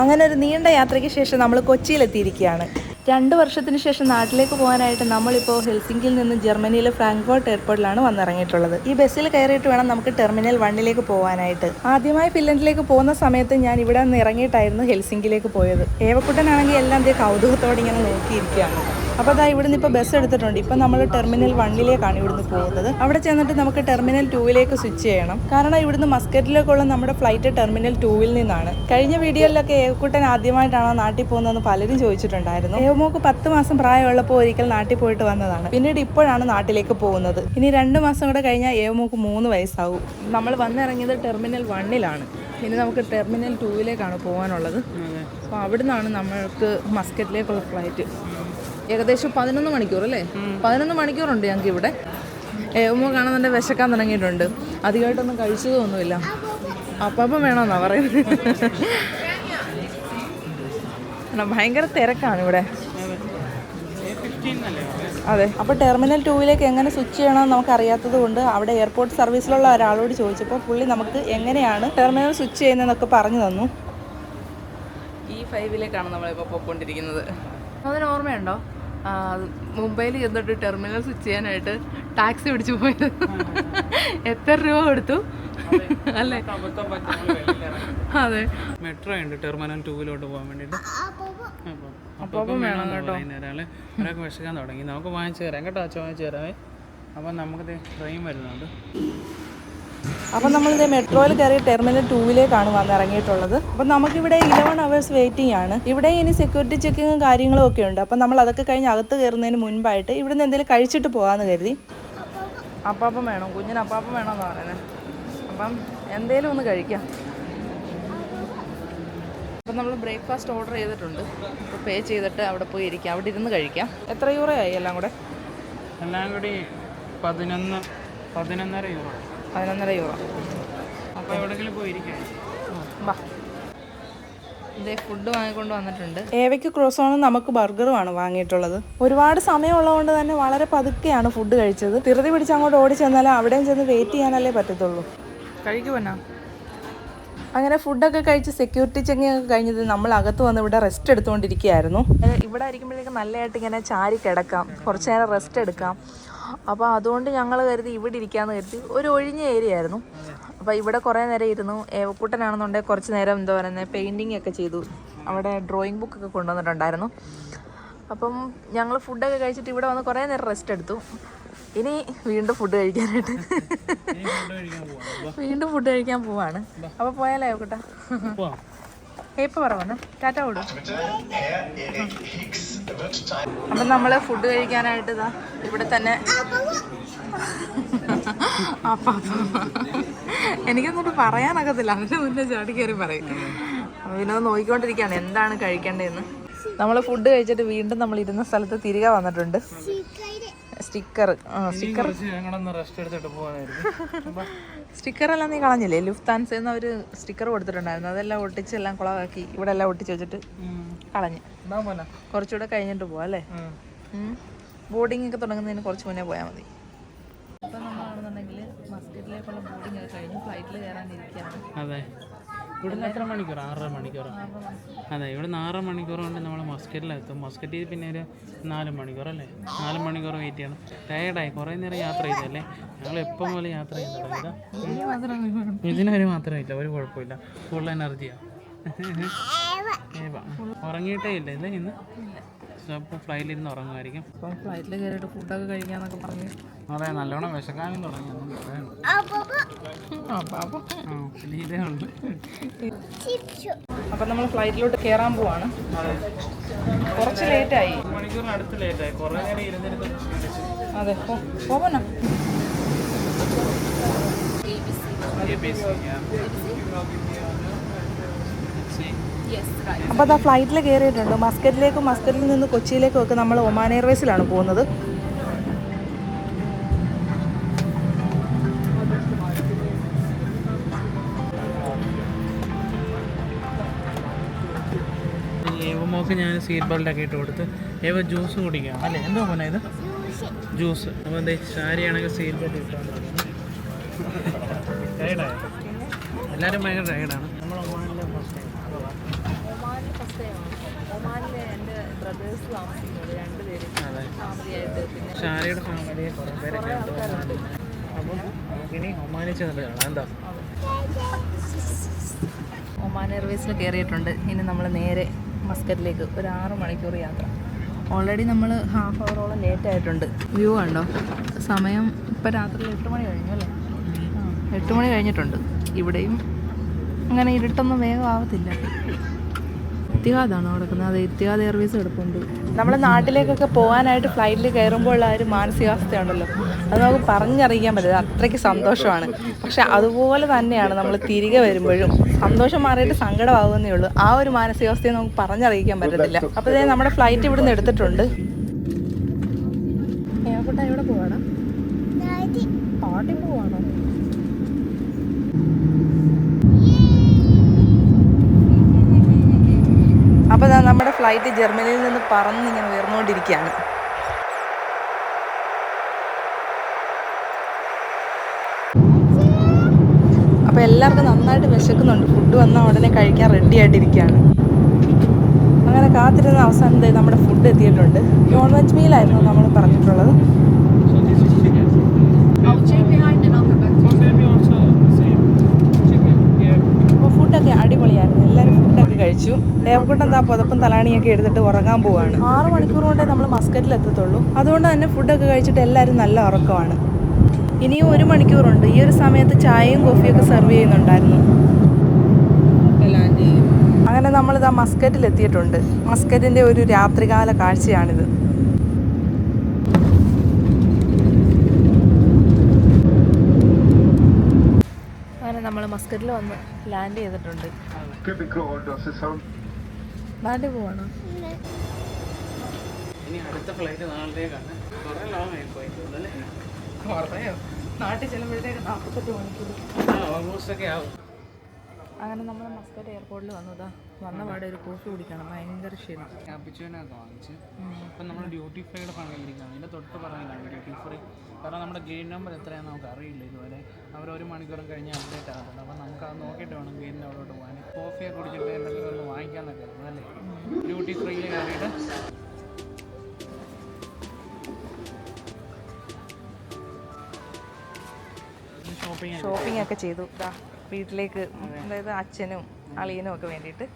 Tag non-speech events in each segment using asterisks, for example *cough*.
അങ്ങനെ ഒരു നീണ്ട യാത്രയ്ക്ക് ശേഷം നമ്മൾ കൊച്ചിയിലെത്തിയിരിക്കുകയാണ്. രണ്ട് വർഷത്തിന് ശേഷം നാട്ടിലേക്ക് പോകാനായിട്ട് നമ്മളിപ്പോൾ ഹെൽസിംഗിൽ നിന്ന് ജർമ്മനിയിലെ ഫ്രാങ്ക്ഫോർട്ട് എയർപോർട്ടിലാണ് വന്നിറങ്ങിയിട്ടുള്ളത്. ഈ ബസ്സിൽ കയറിയിട്ട് വേണം നമുക്ക് ടെർമിനൽ വണ്ണിലേക്ക് പോകാനായിട്ട്. ആദ്യമായി ഫിൻലൻഡിലേക്ക് പോകുന്ന സമയത്ത് ഞാൻ ഇവിടെ നിന്ന് ഇറങ്ങിയിട്ടായിരുന്നു ഹെൽസിംഗിലേക്ക് പോയത്. ഏവക്കുട്ടനാണെങ്കിൽ എല്ലാം ദേ കൗതുകത്തോടെ ഇങ്ങനെ നോക്കിയിരിക്കുകയാണ്. അപ്പോൾ അതാ ഇവിടുന്ന് ഇപ്പോൾ ബസ് എടുത്തിട്ടുണ്ട്. ഇപ്പം നമ്മൾ ടെർമിനൽ വണ്ണിലേക്കാണ് ഇവിടുന്ന് പോകുന്നത്. അവിടെ ചെന്നിട്ട് നമുക്ക് ടെർമിനൽ ടൂവിലേക്ക് സ്വിച്ച് ചെയ്യണം. കാരണം ഇവിടുന്ന് മസ്കറ്റിലേക്കുള്ള നമ്മുടെ ഫ്ലൈറ്റ് ടെർമിനൽ ടൂവിൽ നിന്നാണ്. കഴിഞ്ഞ വീഡിയോയിലൊക്കെ ഏവക്കുട്ടൻ ആദ്യമായിട്ടാണോ നാട്ടിൽ പോകുന്നതെന്ന് പലരും ചോദിച്ചിട്ടുണ്ടായിരുന്നു. ഏവമോക്ക് പത്ത് മാസം പ്രായമുള്ളപ്പോൾ ഒരിക്കൽ നാട്ടിൽ പോയിട്ട് വന്നതാണ്. പിന്നീട് ഇപ്പോഴാണ് നാട്ടിലേക്ക് പോകുന്നത്. ഇനി രണ്ട് മാസം കൂടെ കഴിഞ്ഞാൽ ഏവമോക്ക് മൂന്ന് വയസ്സാവും. നമ്മൾ വന്നിറങ്ങിയത് ടെർമിനൽ വണ്ണിലാണ് ഇനി നമുക്ക് ടെർമിനൽ ടൂവിലേക്കാണ് പോകാനുള്ളത്. അപ്പോൾ അവിടുന്നാണ് നമ്മൾക്ക് മസ്കറ്റിലേക്കുള്ള ഫ്ലൈറ്റ് ഏകദേശം പതിനൊന്ന് മണിക്കൂർ അല്ലേ? പതിനൊന്ന് മണിക്കൂറുണ്ട് ഞങ്ങൾക്ക് ഇവിടെ ഏവുമ്പോ കാണുന്നുണ്ട് വിശക്കാൻ തുടങ്ങിയിട്ടുണ്ട്. അധികമായിട്ടൊന്നും കഴിച്ചതൊന്നുമില്ല അപ്പം വേണമെന്നാ പറയുന്നത്. ഭയങ്കര തിരക്കാണ് ഇവിടെ. അതെ അപ്പോൾ ടെർമിനൽ ടൂവിലേക്ക് എങ്ങനെ സ്വിച്ച് ചെയ്യണമെന്ന് നമുക്ക് അറിയാത്തത് കൊണ്ട് അവിടെ എയർപോർട്ട് സർവീസിലുള്ള ഒരാളോട് ചോദിച്ചപ്പോൾ പുള്ളി നമുക്ക് എങ്ങനെയാണ് ടെർമിനൽ സ്വിച്ച് ചെയ്യുന്നതെന്നൊക്കെ പറഞ്ഞു തന്നു. ഈ ഫൈവിലേക്കാണ് നമ്മളിപ്പോൾ പോയിക്കൊണ്ടിരിക്കുന്നത്. അതിന് ഓർമ്മയുണ്ടോ? മുംബൈയിൽ ചെന്നിട്ട് ടെർമിനൽ സ്വിച്ച് ചെയ്യാനായിട്ട് ടാക്സി പിടിച്ചു പോയത്. എത്ര രൂപ കൊടുത്തു? അല്ലേ? അതെ. മെട്രോ ഉണ്ട് ടെർമിനൽ ടൂവിലോട്ട് പോകാൻ വേണ്ടിയിട്ട്. അപ്പം വേണം കേട്ടോ. ഒരാൾക്ക് വിശക്കാൻ തുടങ്ങി. നമുക്ക് വാങ്ങിച്ചു തരാം. കേട്ടോ അച്ഛൻ വാങ്ങിച്ചു തരാമേ. അപ്പം നമുക്ക് ട്രെയിൻ വരുന്നുണ്ട്. അപ്പം നമ്മളിത് മെട്രോയിൽ കയറി ടെർമിനൽ ടൂവിലേക്കാണ് വന്നിറങ്ങിയിട്ടുള്ളത് അപ്പം നമുക്കിവിടെ ഇലവൺ അവേഴ്സ് വെയിറ്റിംഗ് ആണ്. ഇവിടെ ഇനി സെക്യൂരിറ്റി ചെക്കിങ്ങും കാര്യങ്ങളും ഒക്കെ ഉണ്ട്. അപ്പം നമ്മൾ അതൊക്കെ കഴിഞ്ഞ് അകത്ത് കയറുന്നതിന് മുൻപായിട്ട് ഇവിടെ നിന്ന് എന്തെങ്കിലും കഴിച്ചിട്ട് പോകാമെന്ന് കരുതി. അപ്പാപ്പം വേണം? കുഞ്ഞിന് അപ്പാപ്പം വേണമെന്ന് പറയുന്നത് അപ്പം എന്തേലും ഒന്ന് കഴിക്കാം. അപ്പം നമ്മൾ ബ്രേക്ക്ഫാസ്റ്റ് ഓർഡർ ചെയ്തിട്ടുണ്ട്. അപ്പോൾ പേ ചെയ്തിട്ട് അവിടെ പോയി ഇരിക്കാം. അവിടെ ഇരുന്ന് കഴിക്കാം. എത്ര യൂറോ ആയി എല്ലാം കൂടെ? എല്ലാം കൂടി പതിനൊന്ന് പതിനൊന്നര യൂറോ പതിനൊന്നര യൂറോ അപ്പോൾ എവിടെയെങ്കിലും പോയിരിക്കാം. വാ. ഇതേ ഫുഡ് വാങ്ങിക്കൊണ്ട് വന്നിട്ടുണ്ട്. ഏവയ്ക്ക് ക്രോസോണും നമുക്ക് ബർഗറുമാണ് വാങ്ങിയിട്ടുള്ളത്. ഒരുപാട് സമയമുള്ളതുകൊണ്ട് തന്നെ വളരെ പതുക്കെയാണ് ഫുഡ് കഴിച്ചത്. തിരുതി പിടിച്ച് അങ്ങോട്ട് ഓടി ചെന്നാലും അവിടെയും ചെന്ന് വെയിറ്റ് ചെയ്യാനല്ലേ പറ്റത്തുള്ളൂ. അങ്ങനെ ഫുഡൊക്കെ കഴിച്ച് സെക്യൂരിറ്റി ചെങ്ങി ഒക്കെ കഴിഞ്ഞത് നമ്മൾ അകത്ത് വന്ന് ഇവിടെ റെസ്റ്റ് എടുത്തുകൊണ്ടിരിക്കുകയായിരുന്നു ഇവിടെ ആയിരിക്കുമ്പോഴേക്കും നല്ലതായിട്ട് ഇങ്ങനെ ചാരി കിടക്കാം. കുറച്ച് നേരം റെസ്റ്റ് എടുക്കാം. അപ്പോൾ അതുകൊണ്ട് ഞങ്ങൾ കരുതി ഇവിടെ ഇരിക്കാമെന്ന് കരുതി ഒരു ഒഴിഞ്ഞ ഏരിയ ആയിരുന്നു. അപ്പോൾ ഇവിടെ കുറേ നേരം ഇരുന്നു. ഏവക്കൂട്ടനാണെന്നുണ്ടെങ്കിൽ കുറച്ച് നേരം എന്താ പറയുന്നത് പെയിന്റിങ് ഒക്കെ ചെയ്തു. അവിടെ ഡ്രോയിങ് ബുക്കൊക്കെ കൊണ്ടുവന്നിട്ടുണ്ടായിരുന്നു. അപ്പം ഞങ്ങൾ ഫുഡൊക്കെ കഴിച്ചിട്ട് ഇവിടെ വന്ന് കുറേ നേരം റെസ്റ്റ് എടുത്തു. ഇനി വീണ്ടും ഫുഡ് കഴിക്കാനായിട്ട്. വീണ്ടും ഫുഡ് കഴിക്കാൻ പോവാണ്. അപ്പോൾ പോയാലോ ഏവക്കൂട്ട? ഏപ്പ് പറവന്ന് ടാറ്റ കൊടു. അപ്പം നമ്മൾ ഫുഡ് കഴിക്കാനായിട്ട് ഇതാ ഇവിടെ തന്നെ. അപ്പം എനിക്കൊന്നും പറയാനൊക്കത്തില്ല. അതിന് മുന്നേ ചാടി കയറി പറയും. വിനോദ് നോക്കിക്കൊണ്ടിരിക്കുകയാണ്. എന്താണ് കഴിക്കേണ്ടതെന്ന്. നമ്മൾ ഫുഡ് കഴിച്ചിട്ട് വീണ്ടും നമ്മൾ ഇരുന്ന സ്ഥലത്ത് തിരികെ വന്നിട്ടുണ്ട്. Sticker sticker. സ്റ്റിക്കർ എല്ലാം നീ കളഞ്ഞില്ലേ? ലുഫ്താൻസ് എന്ന് അവർ സ്റ്റിക്കർ കൊടുത്തിട്ടുണ്ടായിരുന്നു. അതെല്ലാം ഒട്ടിച്ച് എല്ലാം കുളമാക്കി ഇവിടെ എല്ലാം ഒട്ടിച്ച് വെച്ചിട്ട് കളഞ്ഞു. കുറച്ചുകൂടെ കഴിഞ്ഞിട്ട് പോവാം അല്ലേ? ബോർഡിംഗ് ഒക്കെ തുടങ്ങുന്നതിന് കുറച്ച് മുന്നേ പോയാൽ മതി. ഇപ്പം നമ്മളാണെന്നുണ്ടെങ്കിൽ മസ്കറ്റിലേക്കുള്ള ബോർഡിംഗ് ഒക്കെ കഴിഞ്ഞ് ഫ്ലൈറ്റിൽ കയറാനിരിക്കുകയാണ് അതെ. ഇവിടുന്ന് എത്ര മണിക്കൂർ? ആറര മണിക്കൂർ. അതെ ഇവിടുന്ന് ആറര മണിക്കൂർ കൊണ്ട് നമ്മൾ മസ്കറ്റിലെത്തും മസ്കറ്റിൽ പിന്നെ ഒരു നാല് മണിക്കൂർ അല്ലേ? നാല് മണിക്കൂർ വെയിറ്റ് ചെയ്യണം. ടയേർഡായി കുറേ നേരം യാത്ര ചെയ്തല്ലേ ഞങ്ങൾ എപ്പം പോലെ യാത്ര തുടങ്ങിയതാ ഇതിനൊരു മാത്രമില്ല ഒരു കുഴപ്പമില്ല ഫുൾ എനർജിയാണ് ഉറങ്ങിയിട്ടേ ഇല്ല ഇല്ല ഇന്ന്? അപ്പോൾ ഫ്ലൈറ്റിലിരുന്ന് ഉറങ്ങുമായിരിക്കും. അപ്പം ഫ്ലൈറ്റിൽ കയറിയിട്ട് ഫുഡൊക്കെ കഴിക്കാന്നൊക്കെ പറഞ്ഞു. അതെ നല്ലോണം വിശക്കാനും തുടങ്ങി. അപ്പം നമ്മൾ ഫ്ലൈറ്റിലോട്ട് കയറാൻ പോവാണ്. കുറച്ച് ലേറ്റായി മണിക്കൂറിനടുത്ത് ലേറ്റായി കുറേ നേരം ഇരുന്നിരുന്ന്. അതെ പോവണോ ABC, yeah. അപ്പോൾ അതാ ഫ്ലൈറ്റിൽ കയറിയിട്ടുണ്ട് മസ്കറ്റിലേക്കും മസ്കറ്റിൽ നിന്ന് കൊച്ചിയിലേക്കും ഒക്കെ നമ്മൾ ഒമാൻ എയർവേസിലാണ് പോകുന്നത്. ഏവമോക്ക് ഞാൻ സീറ്റ് ബെൽറ്റ് ഒക്കെ ഇട്ട് കൊടുത്ത് ഏവ ജ്യൂസ് കുടിക്കാം. അല്ലേ? എന്തോ മോനെ ഇത്? ജ്യൂസ് അപ്പോൾ എന്താ ശാരിയാണെങ്കിൽ സീറ്റ് ബെൽറ്റ് ഇട്ടാണ് എല്ലാവരും ഭയങ്കര ടയർഡാണ് നമ്മൾ ഒമാനിലെ ഫസ്റ്റ് ബസ് താമസിക്കുന്നത് രണ്ടുപേരും ഫാമിലിയായിട്ട് പിന്നെ ഷാരയുടെ ഫാമിലി കുറേ പേരൊക്കെ ഉണ്ട്. അപ്പം നമുക്കിനി ഒമാനിൽ ചെന്നിട്ട് കാണാം. എന്താ? ഒമാൻ എയർവേസിൽ കയറിയിട്ടുണ്ട്. ഇനി നമ്മൾ നേരെ മസ്കറ്റിലേക്ക് ഒരു ആറ് മണിക്കൂർ യാത്ര. ഓൾറെഡി നമ്മൾ ഹാഫ് അവറോളം ലേറ്റ് ആയിട്ടുണ്ട്. വ്യൂ കണ്ടോ? സമയം ഇപ്പം രാത്രി എട്ട് മണി കഴിഞ്ഞു അല്ലേ? എട്ട് മണി കഴിഞ്ഞിട്ടുണ്ട്. ഇവിടെയും അങ്ങനെ ഇരുട്ടൊന്നും വേഗം ആവത്തില്ല. ഇത്തിഹാദാണോ കിടക്കുന്നത് അതെ ഇത്തിഹാദ് എയർവേസ് കിടപ്പുണ്ട് നമ്മുടെ നാട്ടിലേക്കൊക്കെ പോകാനായിട്ട് ഫ്ലൈറ്റിൽ കയറുമ്പോൾ ആ ഒരു മാനസികാവസ്ഥയുണ്ടല്ലോ അത് നമുക്ക് പറഞ്ഞറിയിക്കാൻ പറ്റില്ല. അത്രയ്ക്ക് സന്തോഷമാണ്. പക്ഷെ അതുപോലെ തന്നെയാണ് നമ്മൾ തിരികെ വരുമ്പോഴും സന്തോഷം മാറിയിട്ട് സങ്കടമാകുന്നേ ഉള്ളൂ. ആ ഒരു മാനസികാവസ്ഥയെ നമുക്ക് പറഞ്ഞറിയിക്കാൻ പറ്റത്തില്ല. അപ്പോൾ നമ്മുടെ ഫ്ലൈറ്റ് ഇവിടുന്ന് എടുത്തിട്ടുണ്ട് ഏകോട്ടെ എവിടെ പോവാണ് പാട്ടി പോവാണോ അപ്പോൾ നമ്മുടെ ഫ്ലൈറ്റ് ജർമ്മനിയിൽ നിന്ന് പറന്ന് പറന്നിങ്ങനെ ഉയർന്നുകൊണ്ടിരിക്കുകയാണ്. അപ്പോൾ എല്ലാവർക്കും നന്നായിട്ട് വിശക്കുന്നുണ്ട്. ഫുഡ് വന്നാൽ ഉടനെ കഴിക്കാൻ റെഡി ആയിട്ടിരിക്കുകയാണ്. അങ്ങനെ കാത്തിരുന്ന അവസാനം നമ്മുടെ ഫുഡ് എത്തിയിട്ടുണ്ട്. നോൺ വെജ് മീലായിരുന്നു നമ്മൾ പറഞ്ഞിട്ടുള്ളത് അപ്പോൾ ഫുഡൊക്കെ അടിപൊളിയായിരുന്നു എല്ലാവരും ഫുഡൊക്കെ കഴിച്ചു ഏവക്കൂട്ടം എന്താ പുതപ്പും തലാണിയൊക്കെ എടുത്തിട്ട് ഉറങ്ങാൻ പോവാണ്. ആറ് മണിക്കൂർ കൊണ്ടേ നമ്മൾ മസ്കറ്റിൽ എത്തത്തുള്ളൂ. അതുകൊണ്ട് തന്നെ ഫുഡൊക്കെ കഴിച്ചിട്ട് എല്ലാവരും നല്ല ഉറക്കമാണ്. ഇനിയും ഒരു മണിക്കൂറുണ്ട്. ഈ ഒരു സമയത്ത് ചായയും കോഫിയൊക്കെ സെർവ് ചെയ്യുന്നുണ്ടായിരുന്നു. അങ്ങനെ നമ്മളിതാ മസ്കറ്റിൽ എത്തിയിട്ടുണ്ട്. മസ്കറ്റിന്റെ ഒരു രാത്രികാല കാഴ്ചയാണിത്. അങ്ങനെ നമ്മൾ മസ്കറ്റിൽ വന്ന് ലാൻഡ് ചെയ്തിട്ടുണ്ട്. നാട്ടിൽ പോവാണോ? ഇനി അടുത്ത ഫ്ലൈറ്റ് കുറേ അല്ലേ? നാട്ടിൽ ചെല്ലുമ്പോഴത്തേക്ക് നാൽപ്പത്തെട്ട് മണിക്കൂർ. ഓൾമോസ്റ്റ് ഒക്കെ ആവും. അങ്ങനെ നമ്മൾ മസ്കറ്റ് എയർപോർട്ടിൽ വന്നതാ വന്ന പാടെ ഒരു കോഫി കുടിക്കണം. ഭയങ്കര ക്ഷീണം. ക്യാപിച്ചോനൊക്കെ വാങ്ങിച്ച് അപ്പം നമ്മൾ ഡ്യൂട്ടി ഫ്രീയുടെ പണിയിരിക്കുകയാണ് ഇതിന്റെ തൊട്ട് പറഞ്ഞില്ലാണ് ഡ്യൂട്ടി ഫ്രീ കാരണം നമ്മുടെ ഗെയിൻ നമ്പർ എത്രയാണെന്ന് നമുക്ക് അറിയില്ല ഇതുവരെ. അവർ ഒരു മണിക്കൂറും കഴിഞ്ഞ് അപ്ഡേറ്റ് ആകുന്നുണ്ട് അപ്പോൾ നമുക്ക് അത് നോക്കിയിട്ട് വേണം ഗെയിനിന്റെ അവിടോട്ട് പോകാൻ. കോഫിയൊക്കെ കുടിച്ചിട്ട് എന്തെങ്കിലും ഒന്ന് വാങ്ങിക്കാമെന്നൊക്കെ അല്ലേ? ഡ്യൂട്ടി ഫ്രീയിൽ കയറിയിട്ട്. ഷോപ്പിംഗ് ഒക്കെ ചെയ്തു. വീട്ടിലേക്ക് അതായത് അച്ഛനും അളിയനും ഒക്കെ വേണ്ടിയിട്ട്.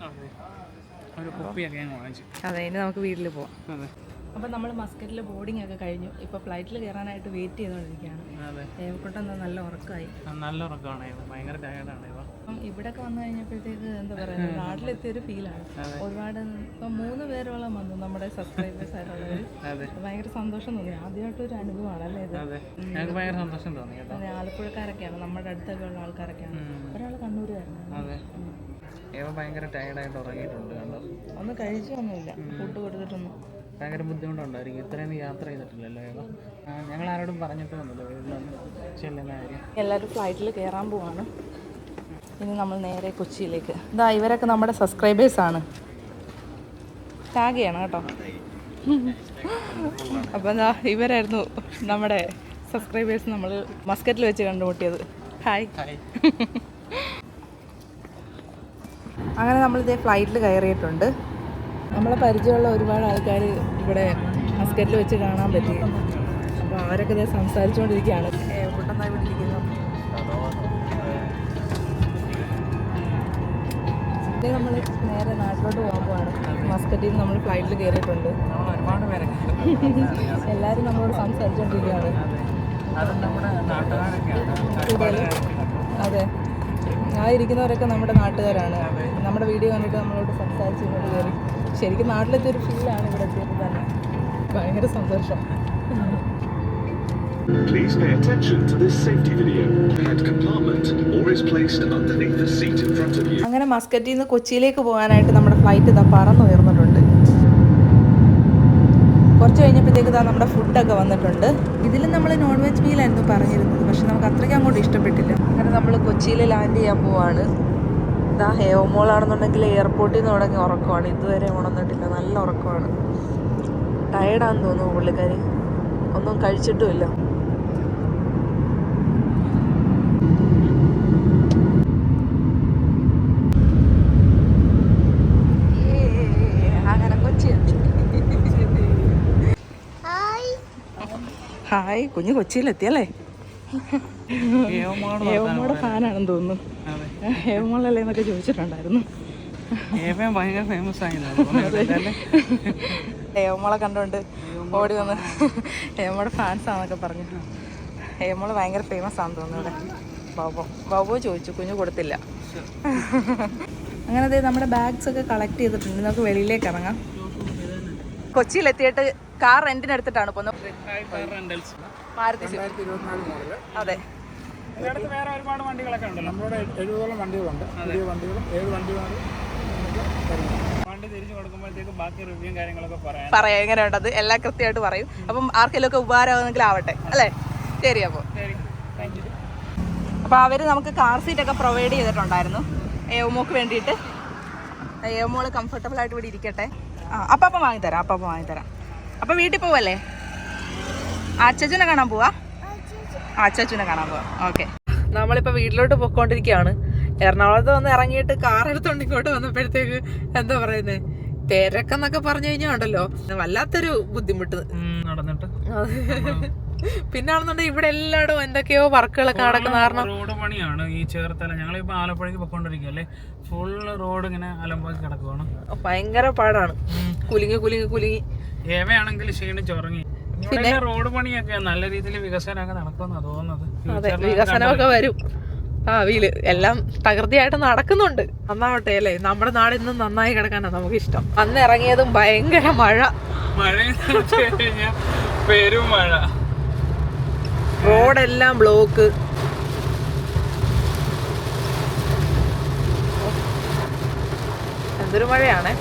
അതെ. ഇനി നമുക്ക് വീട്ടിൽ പോവാം. അതെ. അപ്പോൾ നമ്മൾ മസ്കറ്റിൽ ബോർഡിംഗ് ഒക്കെ കഴിഞ്ഞു. ഇപ്പോൾ ഫ്ലൈറ്റിൽ കയറാനായിട്ട് വെയിറ്റ് ചെയ്തുകൊണ്ടിരിക്കുകയാണ് അതെ. ഏവക്കൂട്ടം നല്ല ഉറക്കമായി നല്ല ഉറക്കമാണ്. ഇവിടെ ഭയങ്കര ടയർഡാണ് അപ്പം ഇവിടെയൊക്കെ വന്നു കഴിഞ്ഞപ്പോഴത്തേക്ക് എന്താ പറയുക *laughs* നാട്ടിലെത്തിയ ഒരു ഫീലാണ് ഒരുപാട് ഇപ്പം മൂന്ന് പേരോളം വന്നു നമ്മുടെ സബ്സ്ക്രൈബേഴ്സ് ആയിട്ടുള്ളവർ അതെ. ഭയങ്കര സന്തോഷം തോന്നി. ആദ്യമായിട്ട് ഒരു അനുഭവമാണ് അല്ലേ ഇത്? ഭയങ്കര സന്തോഷം തോന്നി ആലപ്പുഴക്കാരൊക്കെയാണ്. നമ്മുടെ അടുത്തൊക്കെ ഉള്ള ആൾക്കാരൊക്കെയാണ്. ഒരാൾ കണ്ണൂരുകാരനാണ്. ഇവ ഭയങ്കര ടയർഡായിട്ട് ഉറങ്ങിയിട്ടുണ്ട് കണ്ടോ? ഒന്നും കഴിച്ചൊന്നുമില്ല. ഫുഡ് കൊടുത്തിട്ടൊന്നും. ഭയങ്കര ബുദ്ധിമുട്ടുണ്ടായിരിക്കും ഇത്രയൊന്നും യാത്ര ചെയ്തിട്ടില്ലല്ലോ ഏവ ഞങ്ങൾ ആരോടും പറഞ്ഞിട്ടൊന്നുമില്ല വീട്ടിലൊന്നും ചെല്ലുന്ന കാര്യം. എല്ലാവരും ഫ്ലൈറ്റിൽ കയറാൻ പോവാണ്. ഇനി നമ്മൾ നേരെ കൊച്ചിയിലേക്ക്. ഇതാ ഇവരൊക്കെ നമ്മുടെ സബ്സ്ക്രൈബേഴ്സാണ് ടാഗ് ചെയ്യണം കേട്ടോ. അപ്പം എന്താ ഇവരായിരുന്നു നമ്മുടെ സബ്സ്ക്രൈബേഴ്സ് നമ്മൾ മസ്കറ്റിൽ വെച്ച് കണ്ടുമുട്ടിയത്. ഹായ് ഹായ് *laughs* അങ്ങനെ നമ്മൾ നമ്മളിതേ ഫ്ലൈറ്റിൽ കയറിയിട്ടുണ്ട്. നമ്മളെ പരിചയമുള്ള ഒരുപാട് ആൾക്കാർ ഇവിടെ മസ്കറ്റിൽ വെച്ച് കാണാൻ പറ്റി. അപ്പോൾ അവരൊക്കെ ഇതേ സംസാരിച്ചുകൊണ്ടിരിക്കുകയാണ് എവിടെന്നാ ഇവിടെ നമ്മൾ നേരെ നാട്ടിലോട്ട് പോകുമ്പോഴാണ് മസ്കറ്റിൽ നിന്ന് നമ്മൾ ഫ്ലൈറ്റിൽ കയറിയിട്ടുണ്ട്. ഒരുപാട് പേരെ എല്ലാവരും നമ്മളോട് സംസാരിച്ചുകൊണ്ടിരിക്കുകയാണ് അതെ. ആ ഇരിക്കുന്നവരൊക്കെ നമ്മുടെ നാട്ടുകാരാണ് നമ്മുടെ വീഡിയോ കണ്ടിട്ട് നമ്മളോട് സംസാരിച്ച് ഇങ്ങോട്ട് കയറി ശരിക്കും നാട്ടിലത്തെ ഒരു ഫീലാണ് ഇവിടെ എത്തിയത് തന്നെ ഭയങ്കര സന്തോഷം Please pay attention to this safety video. Head compartment is placed underneath the seat in front of you. അങ്ങനെ മസ്കറ്റിൽ നിന്ന് കൊച്ചിയിലേക്ക് പോകാനായിട്ട് നമ്മുടെ ഫ്ലൈറ്റ് ഇതാ പറന്നുയർന്നിട്ടുണ്ട് കുറച്ച് കഴിഞ്ഞപ്പോഴത്തേക്ക് ഇതാ നമ്മുടെ ഫുഡൊക്കെ വന്നിട്ടുണ്ട്. ഇതിൽ നമ്മൾ നോൺ വെജ് മീലായിരുന്നു പറഞ്ഞിരുന്നത്. പക്ഷെ നമുക്ക് അത്രയ്ക്ക് അങ്ങോട്ട് ഇഷ്ടപ്പെട്ടില്ല. അങ്ങനെ നമ്മൾ കൊച്ചിയിൽ ലാൻഡ് ചെയ്യാൻ പോവാണ്. ഇതാ ഹേവമോളാണെന്നുണ്ടെങ്കിൽ എയർപോർട്ടിൽ നിന്ന് തുടങ്ങി ഉറക്കമാണ്. ഇതുവരെ ഉണർന്നിട്ടില്ല നല്ല ഉറക്കമാണ്. ടയർഡാന്ന് തോന്നുന്നു പുള്ളിക്കാരി. ഒന്നും കഴിച്ചിട്ടുമില്ല അങ്ങനെ കൊച്ചി ഹായ് കുഞ്ഞു കൊച്ചിയിലെത്തിയല്ലേ? ഏവമ്മയുടെ *laughs* ഫാനാണെന്ന് തോന്നുന്നു. അതെ. *laughs* ഏവമ്മളല്ലേ എന്നൊക്കെ ചോദിച്ചിട്ടുണ്ടായിരുന്നു. ഭയങ്കര ഫേമസ് ഏവമ്മളെ കണ്ടുകൊണ്ട് ഓടി വന്ന് ഏവമ്മയുടെ ഫാൻസ് ആണെന്നൊക്കെ പറഞ്ഞു. ഏവമ്മൾ ഭയങ്കര ഫേമസ് ആണെന്ന് തോന്നുന്നു ഇവിടെ. ബാബു ബാബു ചോദിച്ചു കുഞ്ഞു കൊടുത്തില്ല. അങ്ങനെ ദേ നമ്മുടെ ബാഗ്സ് ഒക്കെ കളക്ട് ചെയ്തിട്ടുണ്ട്. നമുക്ക് വെളിയിലേക്ക് ഇറങ്ങാം. കൊച്ചിയിലെത്തിയിട്ട് കാർ റെന്റിന് എടുത്തിട്ടാണ് പോകുന്നത് മാരുതി. അതെ. വേറെ ഒരുപാട് വണ്ടികളൊക്കെ ഉണ്ടല്ലോ. നമ്മുടെ എഴുപതോളം വണ്ടികളുണ്ട്. പുതിയ വണ്ടികളും ഏഴ് പറയാം. എങ്ങനെ ഉണ്ടത് എല്ലാം കൃത്യമായിട്ട് പറയും. അപ്പം ആർക്കെങ്കിലും ഒക്കെ ഉപകാരമാകുന്നെങ്കിൽ ആവട്ടെ. അല്ലേ? ശരി അപ്പോൾ. അപ്പൊ അവർ യു അപ്പോൾ അവർ നമുക്ക് കാർ സീറ്റ് ഒക്കെ പ്രൊവൈഡ് ചെയ്തിട്ടുണ്ടായിരുന്നു. ഏവമോക്ക് വേണ്ടിയിട്ട്. ഏവമോൾ കംഫർട്ടബിൾ ആയിട്ട് ഇവിടെ ഇരിക്കട്ടെ. ആ അപ്പം അപ്പം വാങ്ങിത്തരാം. അപ്പം അപ്പം വാങ്ങിത്തരാം. അപ്പം വീട്ടിൽ പോവല്ലേ? അച്ചച്ചനെ കാണാൻ പോവാ? അച്ചച്ചനെ കാണാൻ പോവാ. ഓക്കെ നമ്മളിപ്പോൾ വീട്ടിലോട്ട് പോയിക്കൊണ്ടിരിക്കുകയാണ് എറണാകുളത്ത് വന്ന് ഇറങ്ങിയിട്ട് കാർ എടുത്തോണ്ട് ഇങ്ങോട്ട് വന്നപ്പോഴത്തേക്ക് എന്താ പറയുന്നത് തിരക്കെന്നൊക്കെ പറഞ്ഞു കഴിഞ്ഞാൽ ഉണ്ടല്ലോ. വല്ലാത്തൊരു ബുദ്ധിമുട്ട്. നടന്നിട്ട്. *laughs* പിന്നാണെന്നുണ്ടെങ്കിൽ ഇവിടെ എല്ലായിടും എന്തൊക്കെയോ വർക്കുകളൊക്കെ നടക്കുന്ന കാരണം റോഡ് പണിയാണ് ഈ ചേർത്തല. ഞങ്ങളിപ്പോ ആലപ്പുഴക്ക് പൊക്കോണ്ടിരിക്കുകയല്ലേ ഫുൾ റോഡ് ഇങ്ങനെ അലമ്പാക്കി കിടക്കുവാണ്. ഭയങ്കര പാടാണ്. കുലുങ്ങി കുലുങ്ങി കുലുങ്ങി. ഏവയാണെങ്കിൽ ക്ഷീണിച്ചുറങ്ങി പിന്നെ? റോഡ് പണിയൊക്കെ നല്ല രീതിയിൽ വികസനമൊക്കെ നടക്കുമെന്നാ തോന്നുന്നത്. അതെ വികസനമൊക്കെ വരും. ഭാവിയിൽ എല്ലാം തകൃതിയായിട്ട് നടക്കുന്നുണ്ട്. നന്നാവട്ടെ അല്ലേ? നമ്മുടെ നാട് ഇന്നും നന്നായി കിടക്കാനാണ് നമുക്ക് ഇഷ്ടം അന്ന് ഇറങ്ങിയതും ഭയങ്കര മഴ. മഴ. റോഡെല്ലാം ബ്ലോക്ക്. എന്തൊരു മഴയാണേ.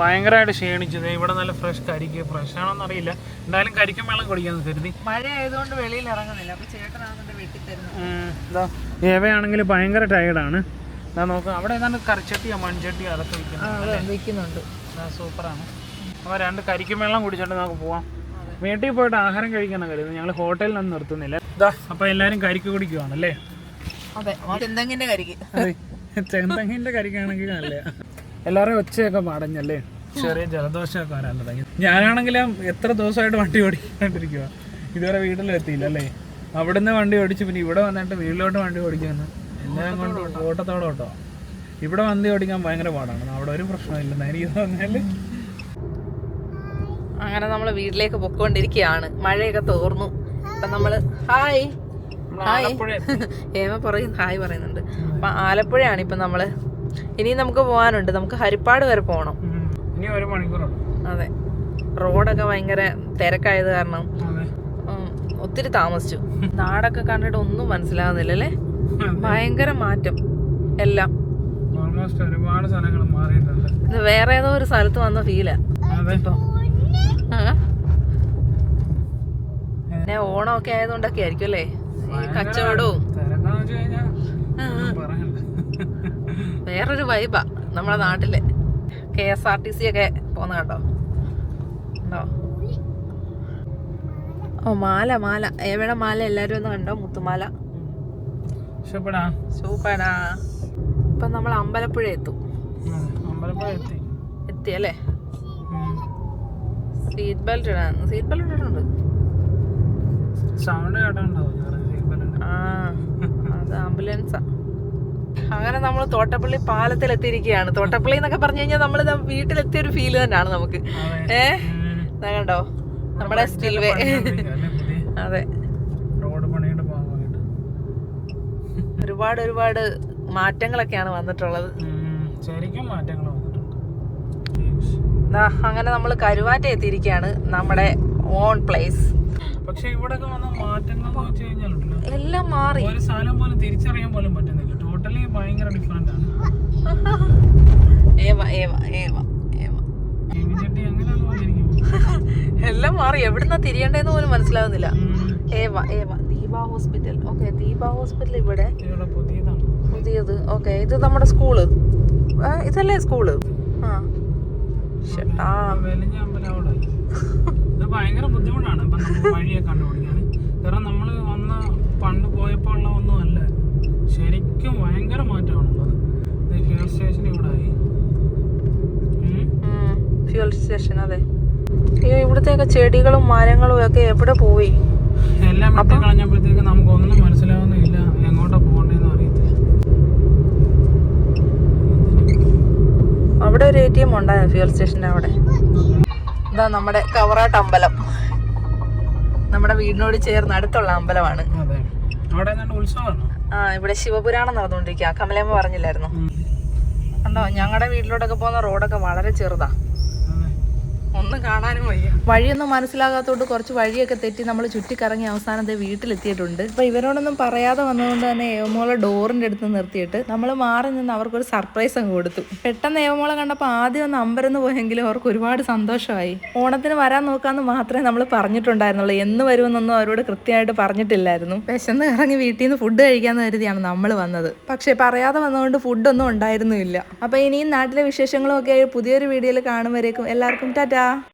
ഭയങ്കരമായിട്ട് ക്ഷീണിച്ചത് ഇവിടെ നല്ല ഫ്രഷ് കരിക്ക്. ഫ്രഷ് ആണോന്ന് അറിയില്ല. എന്തായാലും കരിക്കും വെള്ളം കുടിക്കാന്ന് കരുതി. മഴ ആയതുകൊണ്ട് വെളിയിൽ ഇറങ്ങുന്നില്ല. അപ്പൊ ചേട്ടനാണെന്നുണ്ട് വീട്ടിൽ തരുന്നത്. ഉം, ഇതാ. ഏവയാണെങ്കിൽ ഭയങ്കര ടയർഡാണ് ഇതാ നോക്കാം അവിടെ ഏതാണ്ട് കറിച്ചട്ടിയോ മൺചട്ടിയോ അതൊക്കെ വിൽക്കുന്നുണ്ട്. സൂപ്പറാണ്. അപ്പോൾ രണ്ട് കരിക്കും വെള്ളം കുടിച്ചിട്ട് നമുക്ക് പോവാം. വീട്ടിൽ പോയിട്ട് ആഹാരം കഴിക്കണം കരുതുന്നു. ഞങ്ങൾ ഹോട്ടലിലൊന്നും നിർത്തുന്നില്ല. ഇതാ അപ്പോൾ എല്ലാവരും കരിക്ക് കുടിക്കുവാണല്ലേ? അതെ കരിക്ക്. ചെന്തെങ്ങിന്റെ കരിക്കാണെങ്കിൽ നല്ല എല്ലാവരും ഒച്ചയൊക്കെ പാടഞ്ഞല്ലേ? ചെറിയ ജലദോഷമൊക്കെ വരാൻ തുടങ്ങി. ഞാനാണെങ്കിലും എത്ര ദിവസമായിട്ട് വണ്ടി ഓടിക്കാണ്ടിരിക്കുക ഇതുവരെ വീട്ടിലെത്തിയില്ല അല്ലേ അവിടുന്ന് വണ്ടി ഓടിച്ച് പിന്നെ ഇവിടെ വന്നിട്ട് വീട്ടിലോട്ട് വണ്ടി ഓടിക്കുന്നു. എല്ലാം കൊണ്ട് ഓട്ടത്തോടെ ഓട്ടോ. ഇവിടെ വണ്ടി ഓടിക്കാൻ ഭയങ്കര പാടാണ്. അവിടെ ഒരു പ്രശ്നമില്ലെന്ന് എനിക്ക് തോന്നിയാൽ അങ്ങനെ നമ്മൾ വീട്ടിലേക്ക് പൊക്കോണ്ടിരിക്കുകയാണ് മഴയൊക്കെ തോർന്നു. അപ്പൊ നമ്മൾ ഹായ്. ഹായ്. ഹേമ ഏമ പറയും ഹായ് പറയുന്നുണ്ട്. അപ്പൊ ആലപ്പുഴയാണ് ഇപ്പൊ നമ്മൾ ഇനിയും നമുക്ക് പോകാനുണ്ട് നമുക്ക് ഹരിപ്പാട് വരെ പോകണം ഇനി ഒരു മണിക്കൂറുണ്ട്. അതെ. റോഡൊക്കെ ഭയങ്കര തിരക്കായത് കാരണം ഒത്തിരി താമസിച്ചു. നാടൊക്കെ കണ്ടിട്ട് ഒന്നും മനസ്സിലാവുന്നില്ല അല്ലേ? ഭയങ്കര മാറ്റം. എല്ലാം. ഒരുപാട് സ്ഥലങ്ങൾ മാറിയിട്ടുണ്ട്. വേറെ ഏതോ ഒരു സ്ഥലത്ത് വന്ന ഫീലാ? പിന്നെ ഓണമൊക്കെ ആയതുകൊണ്ടൊക്കെ ആയിരിക്കും അല്ലേ? ഈ കച്ചവടവും തിരക്കാന്ന് വെച്ച് കഴിഞ്ഞാൽ ഒന്നും പറയണ്ട വേറൊരു വൈബാ നമ്മുടെ നാട്ടിലെ. K S R T C ഒക്കെ പോന്ന കണ്ടോ? ഉണ്ടോ? ഓ മാല മാല. എവിടെ മാല? എല്ലാരും ഒന്ന് കണ്ടോ? മുത്തുമാല? ഇഷ്ടപ്പെടാ സൂപ്പറാ. ഇപ്പൊ നമ്മൾ അമ്പലപ്പുഴ എത്തും. അമ്പലപ്പുഴ എത്തി. എത്തി അല്ലേ? സീറ്റ് ബെൽറ്റ് ഇടാൻ. സീറ്റ് ബെൽറ്റ് ഇടാനുണ്ട് സൗണ്ട് കേട്ടുണ്ടാവും. ആ അത് ആംബുലൻസാ അങ്ങനെ നമ്മൾ തോട്ടപ്പള്ളി പാലത്തിൽ എത്തിയിരിക്കുകയാണ് തോട്ടപ്പള്ളി എന്നൊക്കെ പറഞ്ഞു കഴിഞ്ഞാൽ നമ്മൾ വീട്ടിലെത്തിയ ഒരു ഫീൽ തന്നെയാണ് നമുക്ക് ഏ കണ്ടോ? നമ്മുടെ സ്റ്റിൽവേ അതെ. ഒരുപാട് ഒരുപാട് മാറ്റങ്ങളൊക്കെയാണ് വന്നിട്ടുള്ളത്. ശരിക്കും മാറ്റങ്ങൾ അങ്ങനെ നമ്മൾ കരുവാറ്റ എത്തിയിരിക്കുകയാണ് നമ്മുടെ ഓൺ പ്ലേസ് പക്ഷെ ഇവിടൊക്കെ വന്ന മാറ്റങ്ങൾ എല്ലാം മാറി. ഒരു സ്ഥലം പോലും തിരിച്ചറിയാൻ പോലും പറ്റുന്നില്ല. ടോട്ടലി ഭയങ്കര ഡിഫറെന്റ് ആണ്. ഏവ ഏവ ഏവ *laughs* എല്ലാം മാറി. എവിടുന്നാ തിരിയണ്ടെന്ന് പോലും മനസ്സിലാവുന്നില്ല. ഏവ ഏവ. Deepa hospital. Okay Deepa hospital ഇവിടെ. പുതിയത്. ഓക്കെ ഇത് നമ്മുടെ സ്കൂൾ. ഇതല്ലേ സ്കൂൾ? ആ. ഷെട്ടാ ഭയങ്കര ബുദ്ധിമുട്ടാണ്. ഇപ്പം നമുക്ക് വഴിയെ കണ്ടുപിടിക്കാൻ. കാരണം നമ്മൾ വന്ന പണ്ട് പോയപ്പോൾ ഉള്ള ഒന്നും അല്ല. ശരിക്കും ഭയങ്കര മാറ്റമാണുള്ളത് ഫ്യൂൽ സ്റ്റേഷൻ ഇവിടെ ആയി. ഫ്യൂൽ സ്റ്റേഷൻ അതെ. അയ്യോ ഇവിടത്തെയൊക്കെ ചെടികളും മരങ്ങളും ഒക്കെ എവിടെ പോയി? എല്ലാം വെട്ടി കളഞ്ഞപ്പോഴത്തേക്ക് നമുക്ക് ഒന്നും മനസ്സിലാവുന്നില്ല. എങ്ങോട്ടാ പോകണ്ടെന്ന് അറിയത്തില്ല. അവിടെ ഒരു എ ടി എം ഉണ്ടായിരുന്നു ഫ്യൂൽ സ്റ്റേഷന്റെ അവിടെ? ഇതാ നമ്മുടെ കവറാട്ട് അമ്പലം. നമ്മുടെ വീടിനോട് ചേർന്ന് അടുത്തുള്ള അമ്പലമാണ്. അവിടെ ഉത്സവമാണോ? ആ ഇവിടെ ശിവപുരാണം നടന്നുകൊണ്ടിരിക്കുക കമലമ്മ പറഞ്ഞില്ലായിരുന്നു? കണ്ടോ ഞങ്ങളുടെ വീട്ടിലോട്ടൊക്കെ പോകുന്ന റോഡൊക്കെ വളരെ ചെറുതാ അതെ ഒന്നും കാണാനും വയ്യ വഴിയൊന്നും മനസ്സിലാകാത്തോണ്ട് കുറച്ച് വഴിയൊക്കെ തെറ്റി നമ്മൾ ചുറ്റിക്കറങ്ങി അവസാനത്തെ വീട്ടിലെത്തിയിട്ടുണ്ട്. അപ്പൊ ഇവരോടൊന്നും പറയാതെ വന്നതുകൊണ്ട് തന്നെ ഏവമോളെ ഡോറിന്റെ അടുത്ത് നിർത്തിയിട്ട് നമ്മൾ മാറി നിന്ന് അവർക്കൊരു സർപ്രൈസ് അങ്ങ് കൊടുത്തു. പെട്ടെന്ന് ഏവമോളെ കണ്ടപ്പോൾ ആദ്യം ഒന്ന് അമ്പരന്ന് പോയെങ്കിലും അവർക്ക് ഒരുപാട് സന്തോഷമായി. ഓണത്തിന് വരാൻ നോക്കാന്ന് മാത്രമേ നമ്മൾ പറഞ്ഞിട്ടുണ്ടായിരുന്നുള്ളൂ. എന്ന് വരുമെന്നൊന്നും അവരോട് കൃത്യമായിട്ട് പറഞ്ഞിട്ടില്ലായിരുന്നു. വിശന്ന് ഇറങ്ങി വീട്ടിൽ നിന്ന് ഫുഡ് കഴിക്കാന്ന് കരുതിയാണ് നമ്മൾ വന്നത്. പക്ഷേ പറയാതെ വന്നതുകൊണ്ട് ഫുഡൊന്നും ഉണ്ടായിരുന്നില്ല അപ്പോൾ ഇനിയും നാട്ടിലെ വിശേഷങ്ങളും ഒക്കെ പുതിയൊരു വീഡിയോയിൽ കാണുമ്പോഴേക്കും എല്ലാവർക്കും ടാറ്റാ.